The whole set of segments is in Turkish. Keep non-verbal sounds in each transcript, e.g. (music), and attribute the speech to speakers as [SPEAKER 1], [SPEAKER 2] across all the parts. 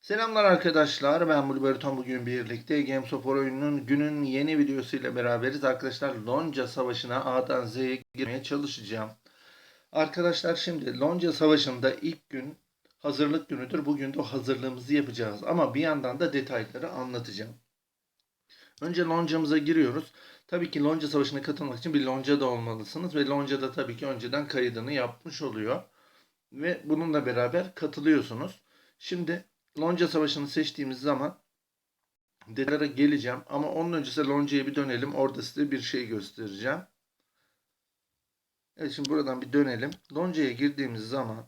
[SPEAKER 1] Selamlar arkadaşlar. Ben Mulberton bugün birlikte Games of War oyununun günün yeni videosuyla beraberiz. Arkadaşlar Lonca Savaşı'na A'dan Z'ye girmeye çalışacağım. Arkadaşlar şimdi Lonca Savaşı'nda ilk gün hazırlık günüdür. Bugün de hazırlığımızı yapacağız. Ama bir yandan da detayları anlatacağım. Önce Lonca'mıza giriyoruz. Tabii ki Lonca Savaşı'na katılmak için bir Lonca da olmalısınız. Ve Lonca da tabii ki önceden kaydını yapmış oluyor. Ve bununla beraber katılıyorsunuz. Şimdi Lonca Savaşı'nı seçtiğimiz zaman detaylara geleceğim. Ama onun öncesinde Lonca'ya bir dönelim. Orada size bir şey göstereceğim. Evet şimdi buradan bir dönelim. Lonca'ya girdiğimiz zaman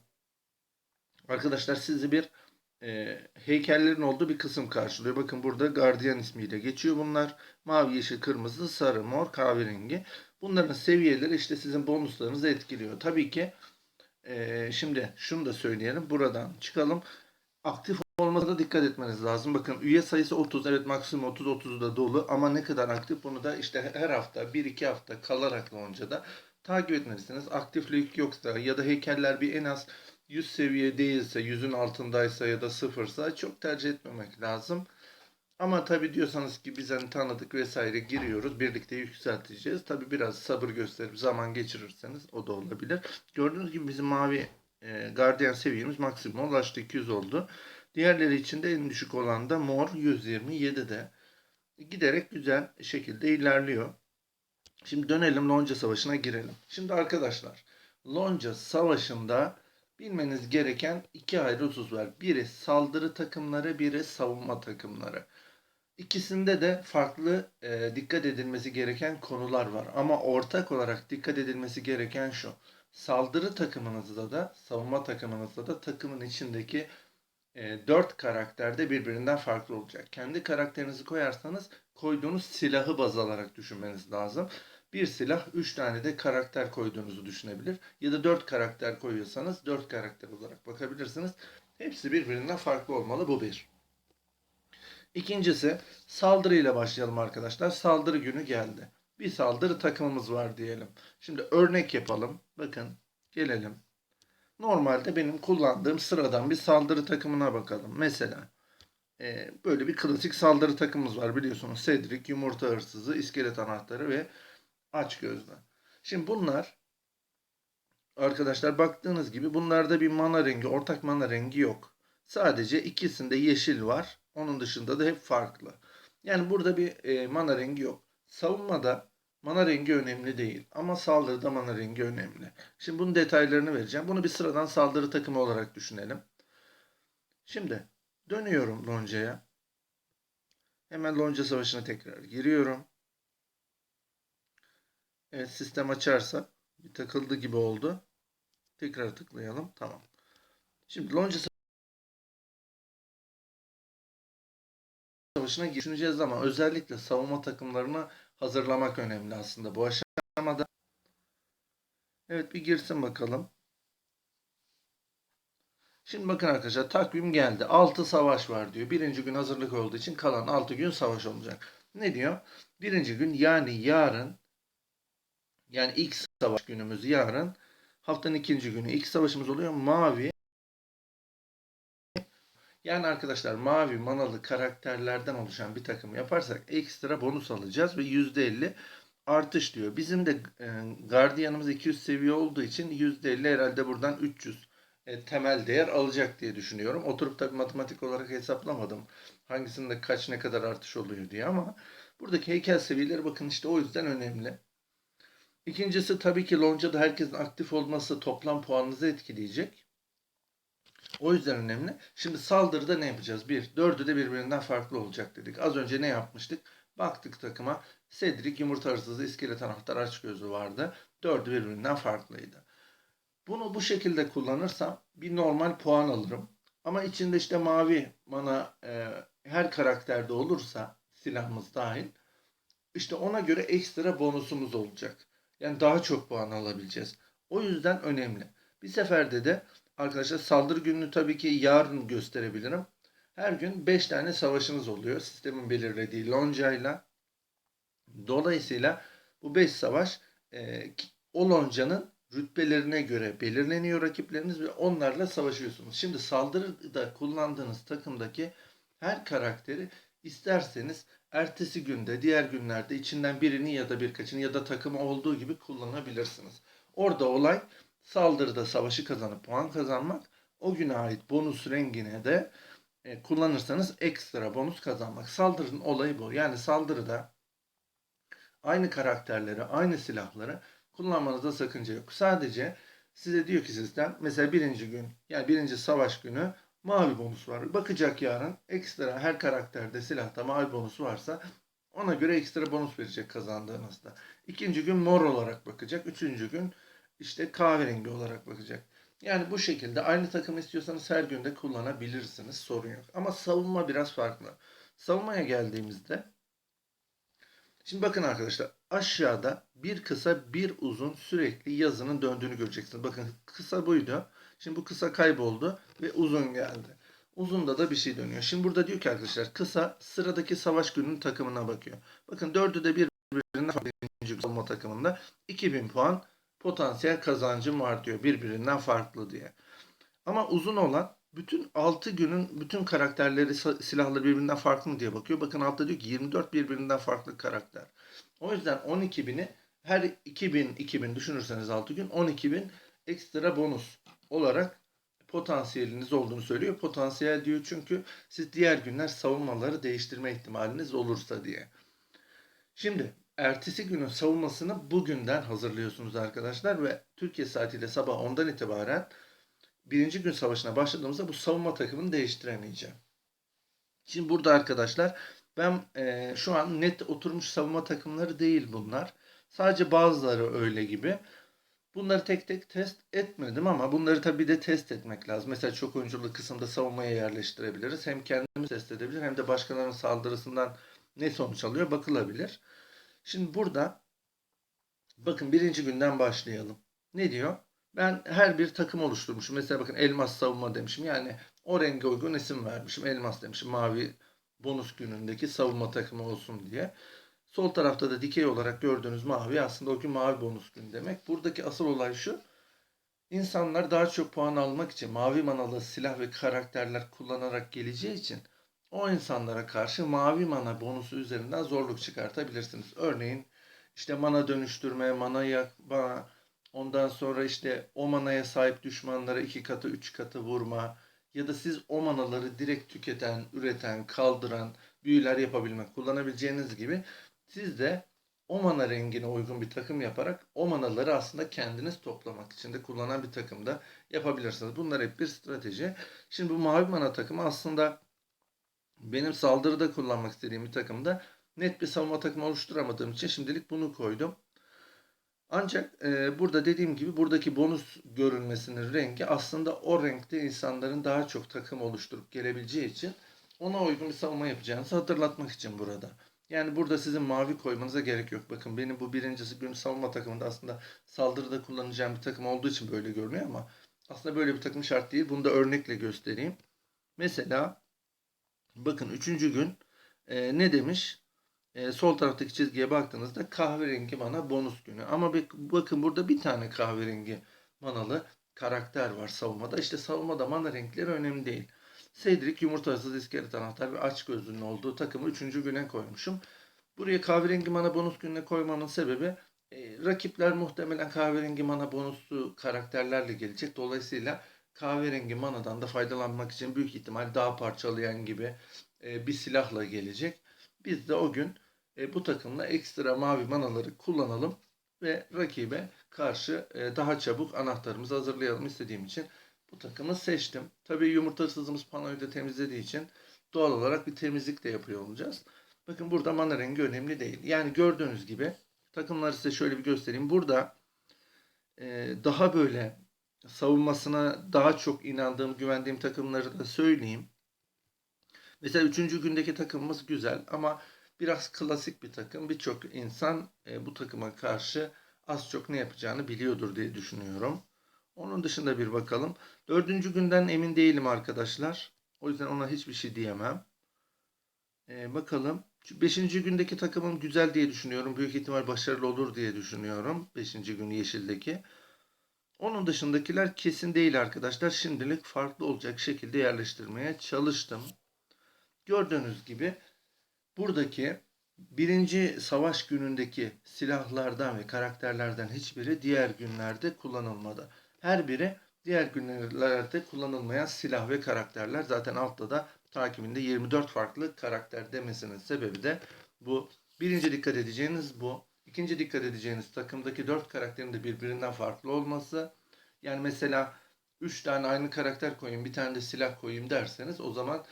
[SPEAKER 1] arkadaşlar sizi bir e, heykellerin olduğu bir kısım karşılıyor. Bakın burada Guardian ismiyle geçiyor bunlar. Mavi, yeşil, kırmızı, sarı, mor, kahverengi. Bunların seviyeleri işte sizin bonuslarınızı etkiliyor. Tabii ki e, şimdi şunu da söyleyelim. Buradan çıkalım. Aktif olmasına da dikkat etmeniz lazım. Bakın üye sayısı 30. Evet maksimum 30 30 da dolu ama ne kadar aktif bunu da işte her hafta 1-2 hafta kalarak Lonca'da takip etmelisiniz. Aktiflik yoksa ya da heykeller bir en az 100 seviye değilse, 100'ün altındaysa ya da sıfırsa çok tercih etmemek lazım. Ama tabi diyorsanız ki biz hani tanıdık vesaire giriyoruz. Birlikte yükselteceğiz. Tabi biraz sabır gösterip zaman geçirirseniz o da olabilir. Gördüğünüz gibi bizim mavi e, Guardian seviyemiz maksimum ulaştı 200 oldu. Diğerleri için de en düşük olan da mor 127'de. Giderek güzel şekilde ilerliyor. Şimdi dönelim Lonca Savaşı'na girelim. Şimdi arkadaşlar Lonca Savaşı'nda bilmeniz gereken iki ayrı husus var. Biri saldırı takımları, biri savunma takımları. İkisinde de farklı e, dikkat edilmesi gereken konular var. Ama ortak olarak dikkat edilmesi gereken şu. Saldırı takımınızda da savunma takımınızda da takımın içindeki e, 4 karakter de birbirinden farklı olacak. Kendi karakterinizi koyarsanız koyduğunuz silahı baz alarak düşünmeniz lazım. Bir silah 3 tane de karakter koyduğunuzu düşünebilir. Ya da 4 karakter koyuyorsanız 4 karakter olarak bakabilirsiniz. Hepsi birbirinden farklı olmalı. Bu bir. İkincisi saldırıyla başlayalım arkadaşlar. Saldırı günü geldi. Bir saldırı takımımız var diyelim. Şimdi örnek yapalım. Bakın gelelim. Normalde benim kullandığım sıradan bir saldırı takımına bakalım. Mesela e, böyle bir klasik saldırı takımımız var biliyorsunuz. Cedric, Yumurta Hırsızı, İskelet Anahtarı ve Aç Gözlü. Şimdi bunlar arkadaşlar baktığınız gibi bunlarda bir mana rengi, ortak mana rengi yok. Sadece ikisinde yeşil var. Onun dışında da hep farklı. Yani burada bir e, mana rengi yok. Savunmada mana rengi önemli değil ama saldırıda mana rengi önemli. Şimdi bunun detaylarını vereceğim. Bunu bir sıradan saldırı takımı olarak düşünelim. Şimdi dönüyorum Lonca'ya. Hemen Lonca Savaşı'na tekrar giriyorum. Evet sistem açarsa bir takıldı gibi oldu. Tekrar tıklayalım. Tamam. Şimdi Lonca Savaşı'na düşüneceğiz ama özellikle savunma takımlarını hazırlamak önemli aslında bu aşamada. Evet bir girsin bakalım. Şimdi bakın arkadaşlar takvim geldi. 6 savaş var diyor. Birinci gün hazırlık olduğu için kalan 6 gün savaş olacak. Ne diyor? Birinci gün yani yarın yani ilk savaş günümüz yarın. Haftanın ikinci günü ilk savaşımız oluyor. Mavi. Yani arkadaşlar mavi manalı karakterlerden oluşan bir takım yaparsak ekstra bonus alacağız ve %50 artış diyor. Bizim de e, gardiyanımız 200 seviye olduğu için %50 herhalde buradan 300 e, temel değer alacak diye düşünüyorum. Oturup tabii matematik olarak hesaplamadım. Hangisinde kaç ne kadar artış oluyor diye ama buradaki heykel seviyeleri bakın işte o yüzden önemli. İkincisi tabii ki Lonca'da herkesin aktif olması toplam puanınızı etkileyecek. O yüzden önemli. Şimdi saldırıda ne yapacağız? Bir, dördü de birbirinden farklı olacak dedik. Az önce ne yapmıştık? Baktık takıma. Cedric, Yumurta Hırsızı, İskelet Anahtar, Aç Gözü vardı. Dördü birbirinden farklıydı. Bunu bu şekilde kullanırsam bir normal puan alırım. Ama içinde işte mavi mana e, her karakterde olursa silahımız dahil işte ona göre ekstra bonusumuz olacak. Yani daha çok puan alabileceğiz. O yüzden önemli. Bir seferde de arkadaşlar saldırı gününü tabii ki yarın gösterebilirim. Her gün 5 tane savaşınız oluyor. Sistemin belirlediği loncayla. Dolayısıyla bu 5 savaş e, o loncanın rütbelerine göre belirleniyor rakipleriniz ve onlarla savaşıyorsunuz. Şimdi saldırıda kullandığınız takımdaki her karakteri isterseniz ertesi günde, diğer günlerde içinden birini ya da birkaçını ya da takımı olduğu gibi kullanabilirsiniz. Orada olay saldırıda savaşı kazanıp puan kazanmak, o güne ait bonus rengine de e, kullanırsanız ekstra bonus kazanmak. Saldırının olayı bu. Yani saldırıda aynı karakterleri, aynı silahları kullanmanızda sakınca yok. Sadece size diyor ki sistem mesela birinci gün yani birinci savaş günü mavi bonus var. Bakacak yarın ekstra her karakterde silahta mavi bonus varsa ona göre ekstra bonus verecek kazandığınızda. İkinci gün mor olarak bakacak. Üçüncü gün işte kahverengi olarak bakacak. Yani bu şekilde aynı takım istiyorsanız her günde kullanabilirsiniz. Sorun yok. Ama savunma biraz farklı. Savunmaya geldiğimizde Şimdi bakın arkadaşlar aşağıda bir kısa bir uzun sürekli yazının döndüğünü göreceksiniz. Bakın kısa buydu. Şimdi bu kısa kayboldu ve uzun geldi. Uzunda da bir şey dönüyor. Şimdi burada diyor ki arkadaşlar kısa sıradaki savaş gününün takımına bakıyor. Bakın dördü de birbirinden farklı savunma takımında 2000 puan potansiyel kazancım var diyor birbirinden farklı diye. Ama uzun olan bütün 6 günün bütün karakterleri silahları birbirinden farklı mı diye bakıyor. Bakın altta diyor ki 24 birbirinden farklı karakter. O yüzden 12 bini her 2000 2000 düşünürseniz 6 gün 12 bin ekstra bonus olarak potansiyeliniz olduğunu söylüyor. Potansiyel diyor çünkü siz diğer günler savunmaları değiştirme ihtimaliniz olursa diye. Şimdi ertesi günün savunmasını bugünden hazırlıyorsunuz arkadaşlar ve Türkiye saatiyle sabah 10'dan itibaren birinci gün savaşına başladığımızda bu savunma takımını değiştiremeyeceğim. Şimdi burada arkadaşlar ben e, şu an net oturmuş savunma takımları değil bunlar. Sadece bazıları öyle gibi. Bunları tek tek test etmedim ama bunları tabii de test etmek lazım. Mesela çok oyunculu kısımda savunmaya yerleştirebiliriz. Hem kendimiz test edebilir hem de başkalarının saldırısından ne sonuç alıyor bakılabilir. Şimdi burada bakın birinci günden başlayalım. Ne diyor? Ben her bir takım oluşturmuşum. Mesela bakın elmas savunma demişim. Yani o renge uygun isim vermişim. Elmas demişim. Mavi bonus günündeki savunma takımı olsun diye. Sol tarafta da dikey olarak gördüğünüz mavi aslında o gün mavi bonus gün demek. Buradaki asıl olay şu. İnsanlar daha çok puan almak için mavi manalı silah ve karakterler kullanarak geleceği için o insanlara karşı mavi mana bonusu üzerinden zorluk çıkartabilirsiniz. Örneğin işte mana dönüştürme, mana yakma, ondan sonra işte o manaya sahip düşmanlara iki katı, üç katı vurma ya da siz o manaları direkt tüketen, üreten, kaldıran büyüler yapabilmek, kullanabileceğiniz gibi siz de o mana rengine uygun bir takım yaparak o manaları aslında kendiniz toplamak için de kullanan bir takımda yapabilirsiniz. Bunlar hep bir strateji. Şimdi bu mavi mana takımı aslında benim saldırıda kullanmak istediğim bir takımda net bir savunma takımı oluşturamadığım için şimdilik bunu koydum. Ancak e, burada dediğim gibi buradaki bonus görünmesinin rengi aslında o renkte insanların daha çok takım oluşturup gelebileceği için ona uygun bir savunma yapacağınızı hatırlatmak için burada. Yani burada sizin mavi koymanıza gerek yok. Bakın benim bu birincisi gün savunma takımında aslında saldırıda kullanacağım bir takım olduğu için böyle görünüyor ama aslında böyle bir takım şart değil. Bunu da örnekle göstereyim. Mesela bakın üçüncü gün e, ne demiş? E, sol taraftaki çizgiye baktığınızda kahverengi mana bonus günü. Ama bak- bakın burada bir tane kahverengi manalı karakter var savunmada. İşte savunmada mana renkleri önemli değil. Cedric yumurtasız iskelet anahtar ve aç gözlünün olduğu takımı 3. güne koymuşum. Buraya kahverengi mana bonus gününe koymamın sebebi e, rakipler muhtemelen kahverengi mana bonuslu karakterlerle gelecek. Dolayısıyla kahverengi manadan da faydalanmak için büyük ihtimal daha parçalayan gibi e, bir silahla gelecek. Biz de o gün e, bu takımla ekstra mavi manaları kullanalım ve rakibe karşı e, daha çabuk anahtarımızı hazırlayalım istediğim için bu takımı seçtim. Tabii yumurtasızımız panoyu da temizlediği için doğal olarak bir temizlik de yapıyor olacağız. Bakın burada mana rengi önemli değil. Yani gördüğünüz gibi takımları size şöyle bir göstereyim. Burada e, daha böyle savunmasına daha çok inandığım, güvendiğim takımları da söyleyeyim. Mesela üçüncü gündeki takımımız güzel ama biraz klasik bir takım. Birçok insan e, bu takıma karşı az çok ne yapacağını biliyordur diye düşünüyorum. Onun dışında bir bakalım. Dördüncü günden emin değilim arkadaşlar. O yüzden ona hiçbir şey diyemem. Ee, bakalım. Şu Beşinci gündeki takımım güzel diye düşünüyorum. Büyük ihtimal başarılı olur diye düşünüyorum. Beşinci gün yeşildeki. Onun dışındakiler kesin değil arkadaşlar. Şimdilik farklı olacak şekilde yerleştirmeye çalıştım. Gördüğünüz gibi buradaki birinci savaş günündeki silahlardan ve karakterlerden hiçbiri diğer günlerde kullanılmadı. Her biri diğer günlerde kullanılmayan silah ve karakterler. Zaten altta da takibinde 24 farklı karakter demesinin sebebi de bu. Birinci dikkat edeceğiniz bu. İkinci dikkat edeceğiniz takımdaki 4 karakterin de birbirinden farklı olması. Yani mesela 3 tane aynı karakter koyayım, bir tane de silah koyayım derseniz o zaman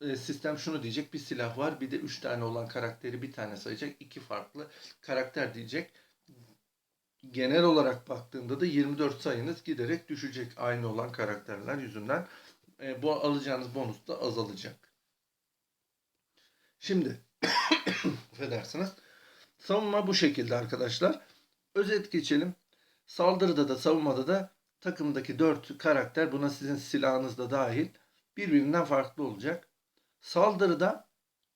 [SPEAKER 1] e, sistem şunu diyecek. Bir silah var, bir de 3 tane olan karakteri bir tane sayacak. iki farklı karakter diyecek. Genel olarak baktığında da 24 sayınız giderek düşecek aynı olan karakterler yüzünden. E, bu alacağınız bonus da azalacak. Şimdi (coughs) affedersiniz. Savunma bu şekilde arkadaşlar. Özet geçelim. Saldırıda da savunmada da takımdaki 4 karakter buna sizin silahınız da dahil birbirinden farklı olacak. Saldırıda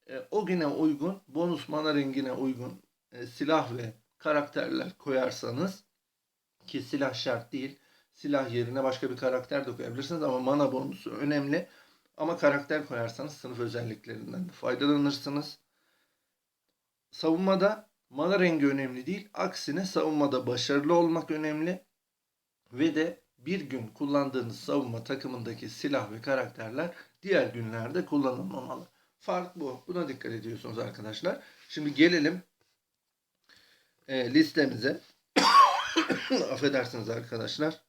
[SPEAKER 1] e, o güne uygun bonus mana rengine uygun e, silah ve karakterler koyarsanız ki silah şart değil. Silah yerine başka bir karakter de koyabilirsiniz ama mana bonusu önemli. Ama karakter koyarsanız sınıf özelliklerinden de faydalanırsınız. Savunmada mana rengi önemli değil. Aksine savunmada başarılı olmak önemli. Ve de bir gün kullandığınız savunma takımındaki silah ve karakterler diğer günlerde kullanılmamalı. Fark bu. Buna dikkat ediyorsunuz arkadaşlar. Şimdi gelelim e, listemize. (coughs) Affedersiniz arkadaşlar.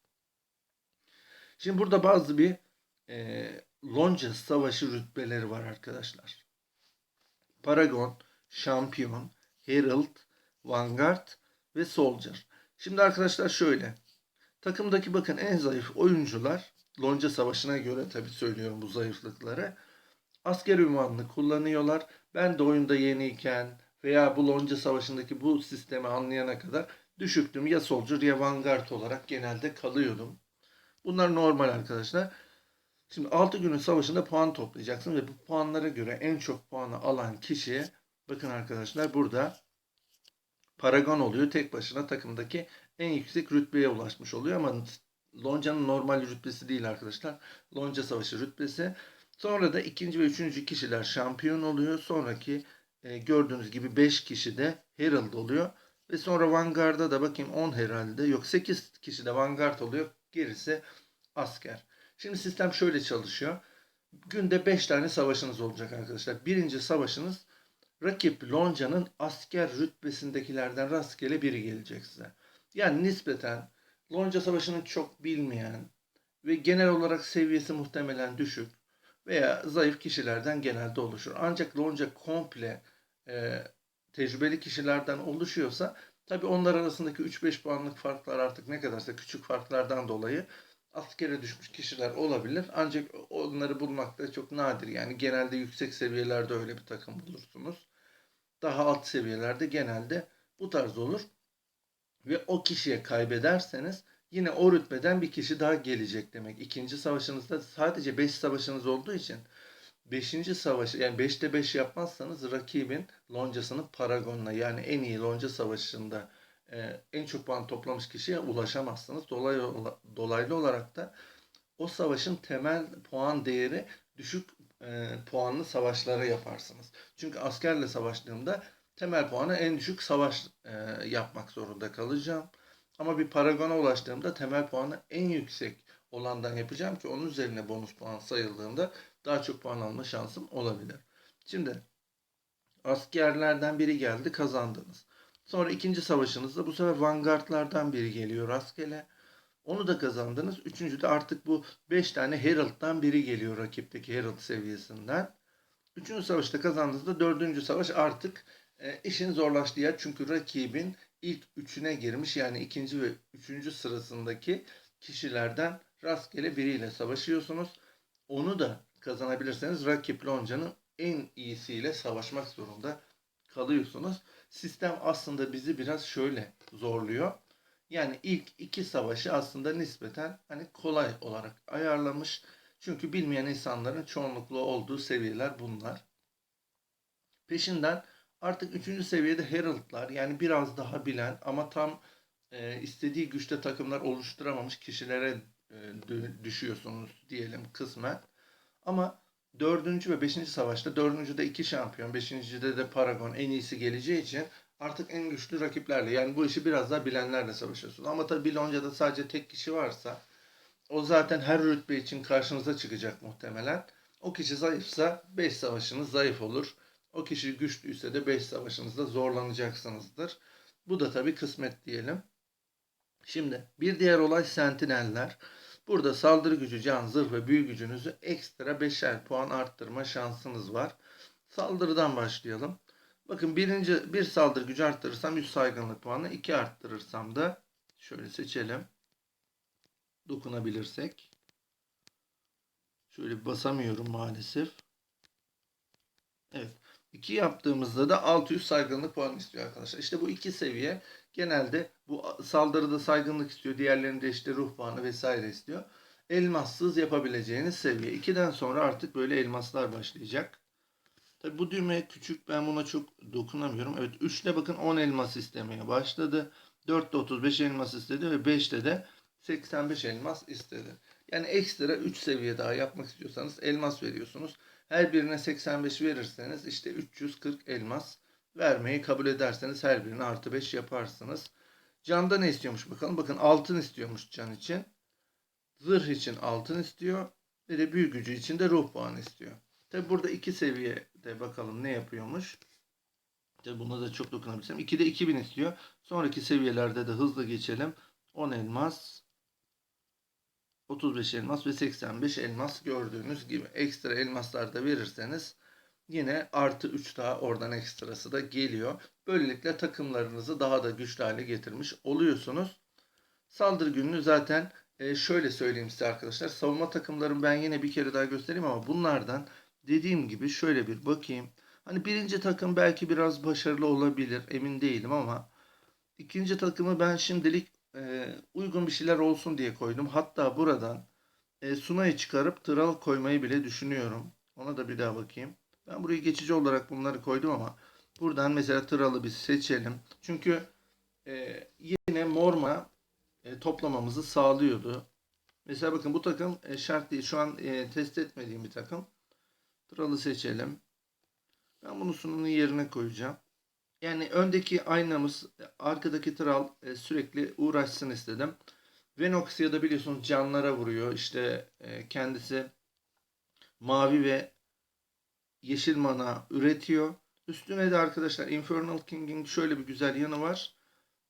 [SPEAKER 1] Şimdi burada bazı bir e, lonca savaşı rütbeleri var arkadaşlar. Paragon, Şampiyon, Herald, Vanguard ve Soldier. Şimdi arkadaşlar şöyle. Takımdaki bakın en zayıf oyuncular Lonca Savaşı'na göre tabi söylüyorum bu zayıflıkları. Asker ünvanını kullanıyorlar. Ben de oyunda yeniyken veya bu Lonca Savaşı'ndaki bu sistemi anlayana kadar düşüktüm. Ya Soldier ya Vanguard olarak genelde kalıyordum. Bunlar normal arkadaşlar. Şimdi 6 günün savaşında puan toplayacaksın ve bu puanlara göre en çok puanı alan kişiye bakın arkadaşlar burada Paragon oluyor. Tek başına takımdaki en yüksek rütbeye ulaşmış oluyor ama Lonca'nın normal rütbesi değil arkadaşlar. Lonca Savaşı rütbesi. Sonra da ikinci ve üçüncü kişiler şampiyon oluyor. Sonraki e, gördüğünüz gibi 5 kişi de Herald oluyor. Ve sonra Vanguard'a da bakayım 10 herhalde. Yok 8 kişi de Vanguard oluyor. Gerisi asker. Şimdi sistem şöyle çalışıyor. Günde 5 tane savaşınız olacak arkadaşlar. Birinci savaşınız rakip Lonca'nın asker rütbesindekilerden rastgele biri gelecek size. Yani nispeten Lonca Savaşı'nı çok bilmeyen ve genel olarak seviyesi muhtemelen düşük veya zayıf kişilerden genelde oluşur. Ancak Lonca komple e, tecrübeli kişilerden oluşuyorsa tabi onlar arasındaki 3-5 puanlık farklar artık ne kadarsa küçük farklardan dolayı askere düşmüş kişiler olabilir. Ancak onları bulmak da çok nadir. Yani genelde yüksek seviyelerde öyle bir takım bulursunuz. Daha alt seviyelerde genelde bu tarz olur ve o kişiye kaybederseniz yine o rütbeden bir kişi daha gelecek demek. İkinci savaşınızda sadece 5 savaşınız olduğu için 5. savaşı yani 5'te 5 yapmazsanız rakibin loncasını Paragon'la yani en iyi lonca savaşında e, en çok puan toplamış kişiye ulaşamazsınız. Dolaylı, dolaylı olarak da o savaşın temel puan değeri düşük e, puanlı savaşlara yaparsınız. Çünkü askerle savaştığımda temel puanı en düşük savaş e, yapmak zorunda kalacağım. Ama bir paragona ulaştığımda temel puanı en yüksek olandan yapacağım ki onun üzerine bonus puan sayıldığında daha çok puan alma şansım olabilir. Şimdi askerlerden biri geldi kazandınız. Sonra ikinci savaşınızda bu sefer Vanguardlardan biri geliyor rastgele. Onu da kazandınız. Üçüncü de artık bu 5 tane Herald'dan biri geliyor rakipteki Herald seviyesinden. Üçüncü savaşta kazandığınızda dördüncü savaş artık e, işin zorlaştığı yer çünkü rakibin ilk üçüne girmiş yani ikinci ve üçüncü sırasındaki kişilerden rastgele biriyle savaşıyorsunuz. Onu da kazanabilirseniz rakip Lonca'nın en iyisiyle savaşmak zorunda kalıyorsunuz. Sistem aslında bizi biraz şöyle zorluyor. Yani ilk iki savaşı aslında nispeten hani kolay olarak ayarlamış. Çünkü bilmeyen insanların çoğunlukla olduğu seviyeler bunlar. Peşinden Artık üçüncü seviyede Herald'lar yani biraz daha bilen ama tam e, istediği güçte takımlar oluşturamamış kişilere e, düşüyorsunuz diyelim kısmen. Ama dördüncü ve beşinci savaşta dördüncüde iki şampiyon, beşincide de Paragon en iyisi geleceği için artık en güçlü rakiplerle yani bu işi biraz daha bilenlerle savaşıyorsunuz. Ama tabii Bilonca'da sadece tek kişi varsa o zaten her rütbe için karşınıza çıkacak muhtemelen. O kişi zayıfsa 5 savaşınız zayıf olur. O kişi güçlüyse de 5 savaşınızda zorlanacaksınızdır. Bu da tabii kısmet diyelim. Şimdi bir diğer olay sentineller. Burada saldırı gücü, can, zırh ve büyü gücünüzü ekstra 5'er puan arttırma şansınız var. Saldırıdan başlayalım. Bakın birinci bir saldırı gücü arttırırsam 100 saygınlık puanı, 2 arttırırsam da şöyle seçelim. Dokunabilirsek. Şöyle basamıyorum maalesef. Evet. 2 yaptığımızda da 600 saygınlık puanı istiyor arkadaşlar. İşte bu iki seviye genelde bu saldırıda saygınlık istiyor. Diğerlerinde işte ruh puanı vesaire istiyor. Elmassız yapabileceğiniz seviye. 2'den sonra artık böyle elmaslar başlayacak. Tabi bu düğme küçük. Ben buna çok dokunamıyorum. Evet 3'te bakın 10 elmas istemeye başladı. 4'te 35 elmas istedi ve 5'te de 85 elmas istedi. Yani ekstra 3 seviye daha yapmak istiyorsanız elmas veriyorsunuz. Her birine 85 verirseniz işte 340 elmas vermeyi kabul ederseniz her birine artı 5 yaparsınız. Canda ne istiyormuş bakalım. Bakın altın istiyormuş can için. Zırh için altın istiyor. Ve de büyü gücü için de ruh puanı istiyor. Tabi burada iki seviyede bakalım ne yapıyormuş. Tabi buna da çok dokunabilsem. 2'de 2000 istiyor. Sonraki seviyelerde de hızlı geçelim. 10 elmas, 35 elmas ve 85 elmas gördüğünüz gibi. Ekstra elmaslar da verirseniz yine artı 3 daha oradan ekstrası da geliyor. Böylelikle takımlarınızı daha da güçlü hale getirmiş oluyorsunuz. Saldırı gününü zaten e, şöyle söyleyeyim size arkadaşlar. Savunma takımlarını ben yine bir kere daha göstereyim ama bunlardan dediğim gibi şöyle bir bakayım. Hani birinci takım belki biraz başarılı olabilir emin değilim ama ikinci takımı ben şimdilik e, uygun bir şeyler olsun diye koydum. Hatta buradan e, Sunay'ı çıkarıp Tral koymayı bile düşünüyorum. Ona da bir daha bakayım. Ben burayı geçici olarak bunları koydum ama buradan mesela Tral'ı bir seçelim. Çünkü e, yine Morma e, toplamamızı sağlıyordu. Mesela bakın bu takım e, şart değil. Şu an e, test etmediğim bir takım. Tral'ı seçelim. Ben bunu sununun yerine koyacağım. Yani öndeki aynamız, arkadaki tral e, sürekli uğraşsın istedim. Venoxia da biliyorsunuz canlara vuruyor. İşte e, kendisi mavi ve yeşil mana üretiyor. Üstüne de arkadaşlar Infernal King'in şöyle bir güzel yanı var.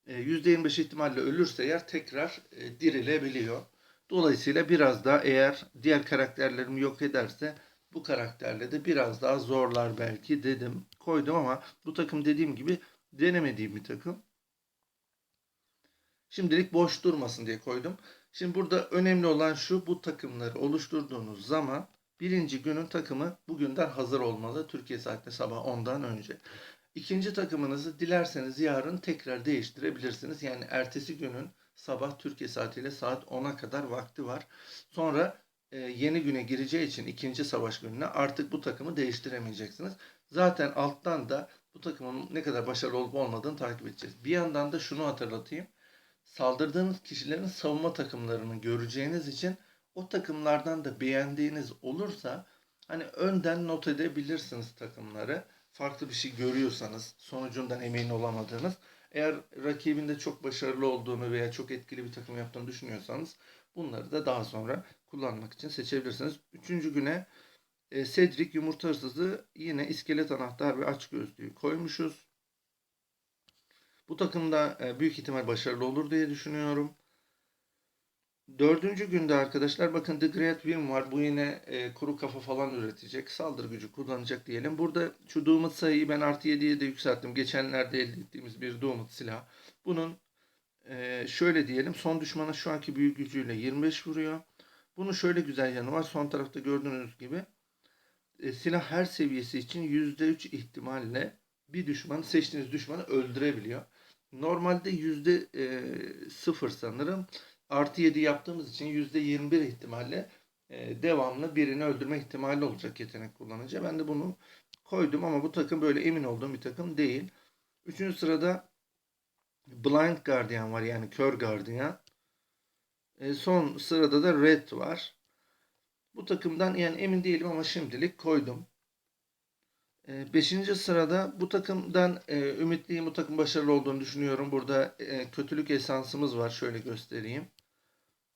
[SPEAKER 1] E, %25 ihtimalle ölürse eğer tekrar e, dirilebiliyor. Dolayısıyla biraz daha eğer diğer karakterlerimi yok ederse bu karakterle de biraz daha zorlar belki dedim. Koydum ama bu takım dediğim gibi denemediğim bir takım. Şimdilik boş durmasın diye koydum. Şimdi burada önemli olan şu bu takımları oluşturduğunuz zaman birinci günün takımı bugünden hazır olmalı. Türkiye saatinde sabah 10'dan önce. İkinci takımınızı dilerseniz yarın tekrar değiştirebilirsiniz. Yani ertesi günün sabah Türkiye saatiyle saat 10'a kadar vakti var. Sonra e, yeni güne gireceği için ikinci savaş gününe artık bu takımı değiştiremeyeceksiniz. Zaten alttan da bu takımın ne kadar başarılı olup olmadığını takip edeceğiz. Bir yandan da şunu hatırlatayım. Saldırdığınız kişilerin savunma takımlarını göreceğiniz için o takımlardan da beğendiğiniz olursa hani önden not edebilirsiniz takımları. Farklı bir şey görüyorsanız, sonucundan emin olamadığınız. Eğer rakibinde çok başarılı olduğunu veya çok etkili bir takım yaptığını düşünüyorsanız bunları da daha sonra kullanmak için seçebilirsiniz. Üçüncü güne e, Cedric yumurta hırsızı yine iskelet anahtar ve aç gözlüğü koymuşuz. Bu takımda e, büyük ihtimal başarılı olur diye düşünüyorum. Dördüncü günde arkadaşlar bakın The Great Win var. Bu yine e, kuru kafa falan üretecek. Saldırı gücü kullanacak diyelim. Burada şu Doom'ut sayıyı ben artı 7'ye de yükselttim. Geçenlerde elde ettiğimiz bir Doom'ut silah. Bunun e, şöyle diyelim son düşmana şu anki büyük gücüyle 25 vuruyor. Bunun şöyle güzel yanı var. Son tarafta gördüğünüz gibi e, silah her seviyesi için %3 ihtimalle bir düşmanı seçtiğiniz düşmanı öldürebiliyor. Normalde yüzde e, sıfır sanırım. Artı 7 yaptığımız için yüzde 21 ihtimalle e, devamlı birini öldürme ihtimali olacak yetenek kullanınca. Ben de bunu koydum ama bu takım böyle emin olduğum bir takım değil. Üçüncü sırada Blind Guardian var yani kör gardiyan. E, son sırada da Red var. Bu takımdan yani emin değilim ama şimdilik koydum. E, beşinci sırada bu takımdan e, ümitliyim. Bu takım başarılı olduğunu düşünüyorum. Burada e, kötülük esansımız var. Şöyle göstereyim.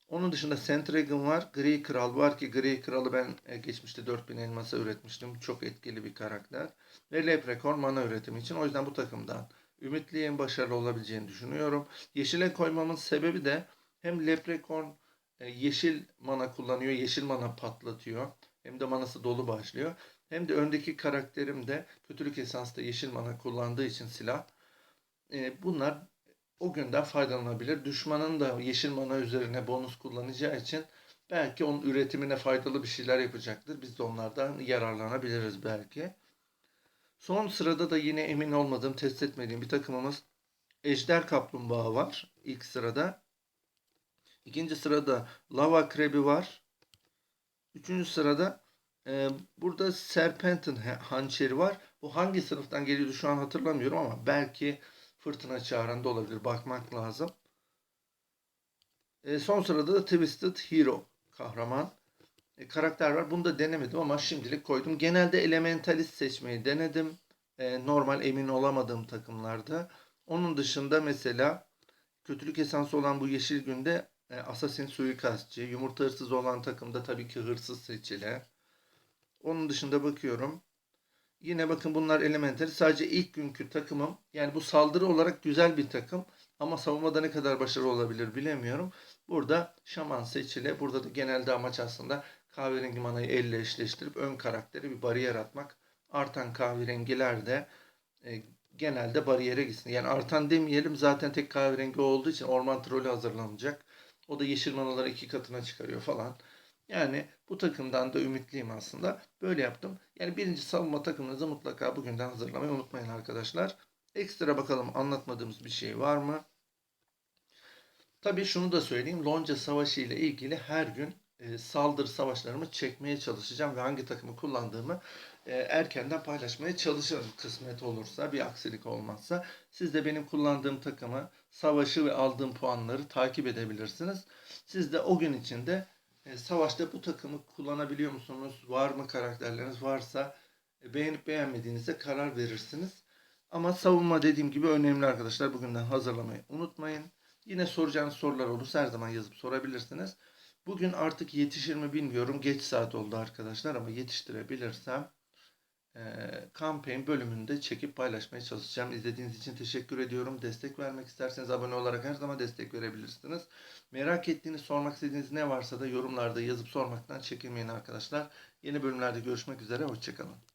[SPEAKER 1] Onun dışında Sentragon var. Gri Kral var ki Gri Kral'ı ben geçmişte 4000 elmasa üretmiştim. Çok etkili bir karakter. Ve Leprechaun mana üretimi için. O yüzden bu takımdan ümitliyim. Başarılı olabileceğini düşünüyorum. Yeşile koymamın sebebi de hem Leprechaun e, yeşil mana kullanıyor. Yeşil mana patlatıyor. Hem de manası dolu başlıyor. Hem de öndeki karakterim de kötülük esansında yeşil mana kullandığı için silah. E, bunlar o günden faydalanabilir. Düşmanın da yeşil mana üzerine bonus kullanacağı için belki onun üretimine faydalı bir şeyler yapacaktır. Biz de onlardan yararlanabiliriz belki. Son sırada da yine emin olmadığım, test etmediğim bir takımımız Ejder Kaplumbağa var ilk sırada. İkinci sırada Lava Krebi var. Üçüncü sırada e, burada Serpent'in hançeri var. Bu hangi sınıftan geliyordu şu an hatırlamıyorum ama belki fırtına çağıran da olabilir. Bakmak lazım. E, son sırada da Twisted Hero kahraman e, karakter var. Bunu da denemedim ama şimdilik koydum. Genelde Elementalist seçmeyi denedim. E, normal emin olamadığım takımlarda. Onun dışında mesela kötülük esansı olan bu yeşil günde e, Assassin suikastçı, yumurta hırsız olan takımda tabii ki hırsız seçili. Onun dışında bakıyorum. Yine bakın bunlar elementary. Sadece ilk günkü takımım. Yani bu saldırı olarak güzel bir takım. Ama savunmada ne kadar başarılı olabilir bilemiyorum. Burada şaman seçili. Burada da genelde amaç aslında kahverengi manayı elle eşleştirip ön karakteri bir bariyer atmak. Artan kahverengiler de e, genelde bariyere gitsin. Yani artan demeyelim zaten tek kahverengi olduğu için orman trolü hazırlanacak. O da yeşil manaları iki katına çıkarıyor falan. Yani bu takımdan da ümitliyim aslında. Böyle yaptım. Yani birinci savunma takımınızı mutlaka bugünden hazırlamayı unutmayın arkadaşlar. Ekstra bakalım anlatmadığımız bir şey var mı? Tabii şunu da söyleyeyim. Lonca Savaşı ile ilgili her gün e, saldırı savaşlarımı çekmeye çalışacağım ve hangi takımı kullandığımı e, erkenden paylaşmaya çalışırım kısmet olursa, bir aksilik olmazsa. Siz de benim kullandığım takımı, savaşı ve aldığım puanları takip edebilirsiniz. Siz de o gün içinde e, savaşta bu takımı kullanabiliyor musunuz? Var mı karakterleriniz? Varsa e, beğenip beğenmediğinizde karar verirsiniz. Ama savunma dediğim gibi önemli arkadaşlar. Bugünden hazırlamayı unutmayın. Yine soracağınız sorular olursa her zaman yazıp sorabilirsiniz. Bugün artık yetişir mi bilmiyorum. Geç saat oldu arkadaşlar ama yetiştirebilirsem campaign bölümünde çekip paylaşmaya çalışacağım. İzlediğiniz için teşekkür ediyorum. Destek vermek isterseniz abone olarak her zaman destek verebilirsiniz. Merak ettiğiniz, sormak istediğiniz ne varsa da yorumlarda yazıp sormaktan çekinmeyin arkadaşlar. Yeni bölümlerde görüşmek üzere. Hoşçakalın.